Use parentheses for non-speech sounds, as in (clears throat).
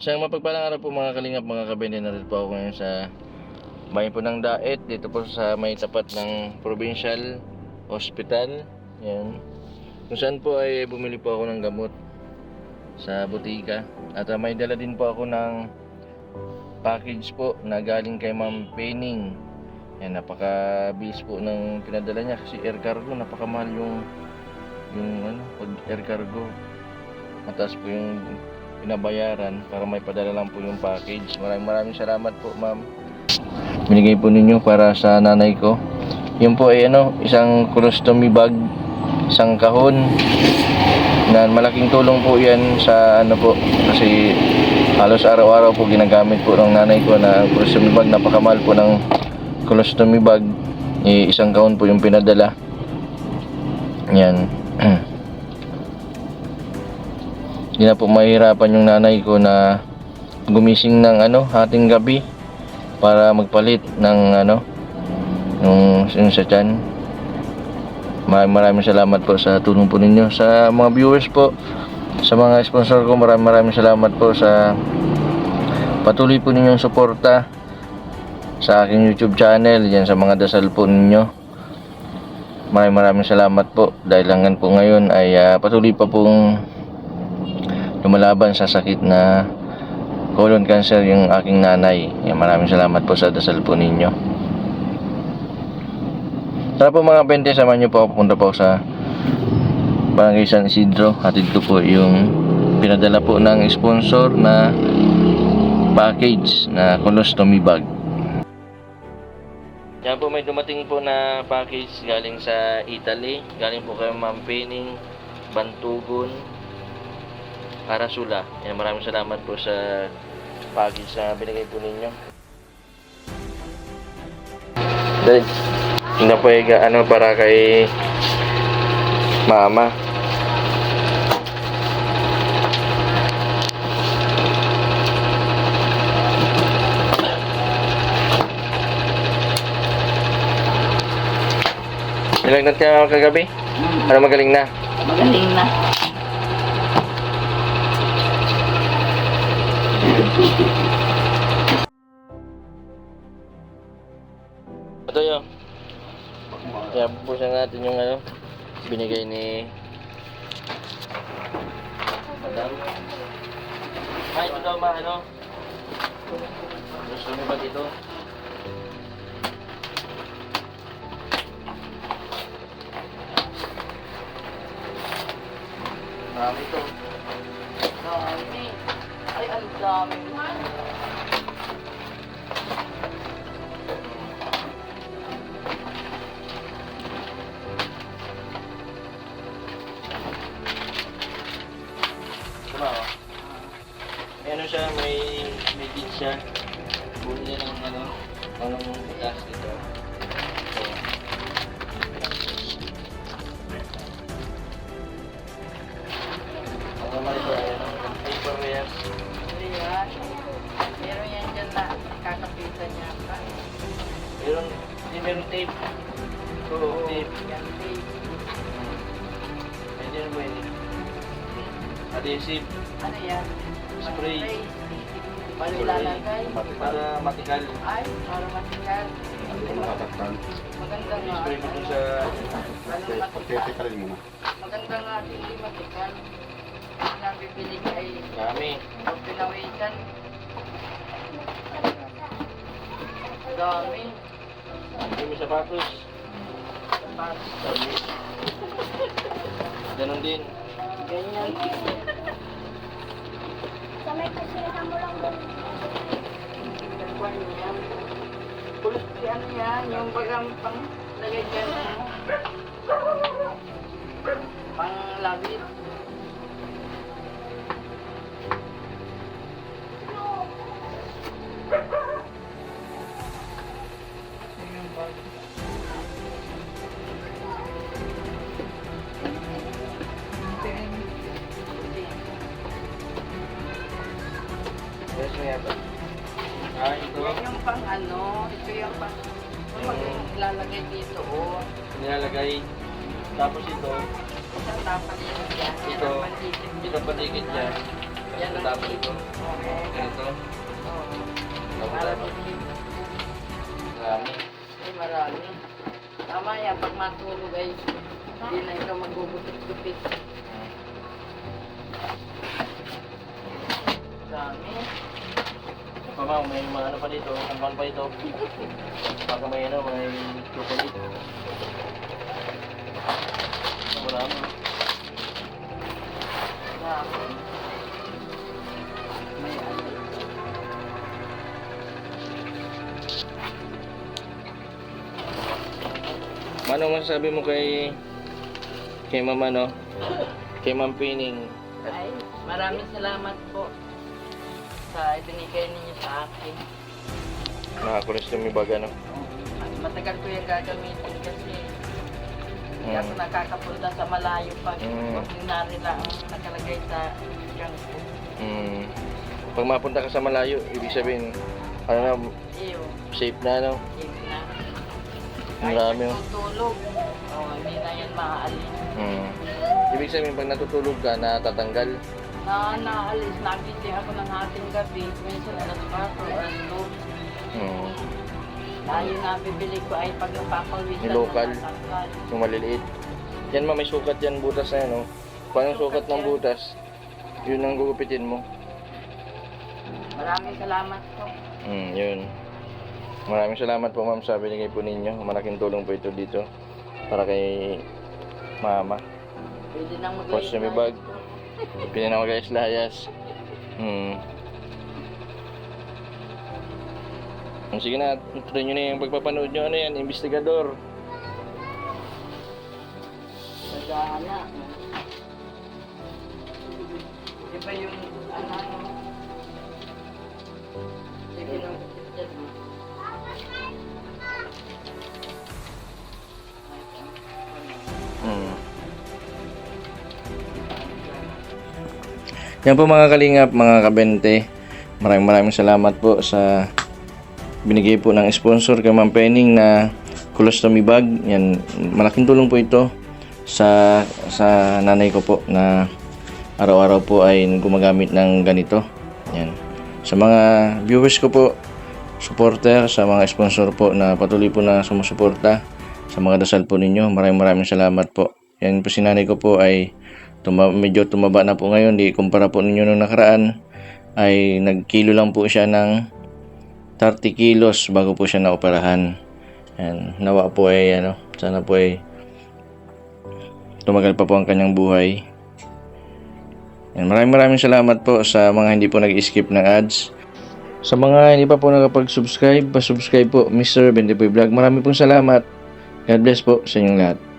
Isang mapagpalang araw po mga kalingap, mga kabende na rin po ako ngayon sa bayan po ng Daet, dito po sa may tapat ng Provincial Hospital. Yan. Kung saan po ay bumili po ako ng gamot sa butika. At ah, may dala din po ako ng package po na galing kay Ma'am Penning. Yan, napaka-bilis po ng pinadala niya kasi air cargo, napakamahal yung yung ano, pag air cargo. Mataas po yung pinabayaran para may padala lang po yung package. Maraming maraming salamat po, ma'am. Binigay po ninyo para sa nanay ko. Yun po ay ano, isang colostomy bag, isang kahon na malaking tulong po yan sa ano po kasi halos araw-araw po ginagamit po ng nanay ko na colostomy bag napakamahal po ng colostomy bag eh, isang kahon po yung pinadala yan (clears throat) hindi na po mahirapan yung nanay ko na gumising ng ano hating gabi para magpalit ng ano yung, yung sa tiyan. Maraming maraming salamat po sa tulong po ninyo. Sa mga viewers po sa mga sponsor ko maraming maraming salamat po sa patuloy po ninyong suporta sa aking youtube channel yan sa mga dasal po ninyo. Maraming maraming salamat po. Dahil hanggang po ngayon ay ah, patuloy pa pong lumalaban sa sakit na colon cancer yung aking nanay. Yan, maraming salamat po sa dasal po ninyo. Tara po mga bente, samahan nyo po ako pupunta po sa Barangay San Isidro. Hatid ko po yung pinadala po ng sponsor na package na colostomy bag. Yan po may dumating po na package galing sa Italy. Galing po kay Ma'am Penning, Bantugon, Karasula. Yan, maraming salamat po sa package na binigay po ninyo. Dahil, hindi po yung ano para kay mama. Ilang natin ako kagabi? Ano magaling na? Magaling na. Ito yun. Kaya bubusan natin yung ano, binigay ni Madam. Ay, ito daw ma, ano? Gusto mo ba dito? Marami to. Dami. Ay, ang dami. Diba, oh? May ano siya, may, may kit siya. Buli niya ng ano, anong gas dito. Ang naman ito ay ano, Ayan. Meron yan dyan na kakapitan niya pa. Meron, hindi meron tape. Oo, tape. Yan, babe. Pwede na pwede. Adhesive, Ano yan? Spray. Paano ilalagay? para matikal. Ay, para matigal. Matataktan. Maganda nga. Spray mo dun sa Ano matigal? Pagtitikalin mo na. Maganda nga hindi matigal. Nabibili ka ay dami. pag pinawisan. Dami. Hindi mo sapatos. Dami. Ganon din. Ganyan. Sa may kusina mo lang doon. Nagwan yan. Pulos yan yan. Yung bagang pang lagay dyan. Pang labit. Ito yung pag ilalagay dito, oh. Nilalagay. Tapos ito. Isang yun yan. Ito. Ito patikit niya. Yan ang Tapos ito. Ganito. Oo. Tapos Para Marami. ay marami. Tama yan, pag matulog ay hindi na ikaw magugupit-gupit. Dami. Pa ma'am, may mga ano pa dito, kung pa ito. Baka may ano, may chocolate. Marami. Dami. May ano. Ano masasabi mo kay kay Ma'am ano? Kay Ma'am Pining. Ay, maraming salamat po sa ibinigay ninyo sa akin. Nakakulis yung bag ano. At matagal ko yung gagamitin kasi hindi Mm. ako nakakapunta sa malayo pag Mm. ordinary lang ang nakalagay sa food. Mm. Pag mapunta ka sa malayo, ibig sabihin, ano na, Iyo, safe na ano? yun na. Ang dami, oh. tutulog, oh, hindi na yan maaalis. Mm. Ibig sabihin, pag natutulog ka, natatanggal. Na naalis, nagising ako ng ating gabi, minsan alas 4, alas 2. Mm. Dahil na bibili ko ay pag napapawisan Yung local. na natanggal. Yung maliliit. Yan ma, may sukat yan, butas na yan, oh. Pag ang sukat ng butas, yun ang gugupitin mo. Maraming salamat po. Mm, yun. Maraming salamat po ma'am sa binigay po ninyo. Malaking tulong po ito dito para kay mama. Pwede nang mag Tapos yung may bag. Pinanaw guys layas. Hmm. Sige na, tuloy nyo na yung pagpapanood nyo. Ano yan, investigador. Nagana. Di ba yung ano? Yan po mga kalingap, mga kabente. Maraming maraming salamat po sa binigay po ng sponsor kay Ma'am Penning na colostomy bag. Yan, malaking tulong po ito sa sa nanay ko po na araw-araw po ay gumagamit ng ganito. Yan. Sa mga viewers ko po, supporter, sa mga sponsor po na patuloy po na sumusuporta sa mga dasal po ninyo. Maraming maraming salamat po. Yan po si nanay ko po ay tuma- medyo tumaba na po ngayon. Di kumpara po ninyo nung nakaraan ay nagkilo lang po siya ng 30 kilos bago po siya naoperahan. Yan. Nawa po ay ano, sana po ay tumagal pa po ang kanyang buhay. Yan. Maraming maraming salamat po sa mga hindi po nag-skip ng ads. Sa mga hindi pa po nakapag-subscribe, pa-subscribe po Mr. 20 Vlog. Marami pong salamat. God bless po sa inyong lahat.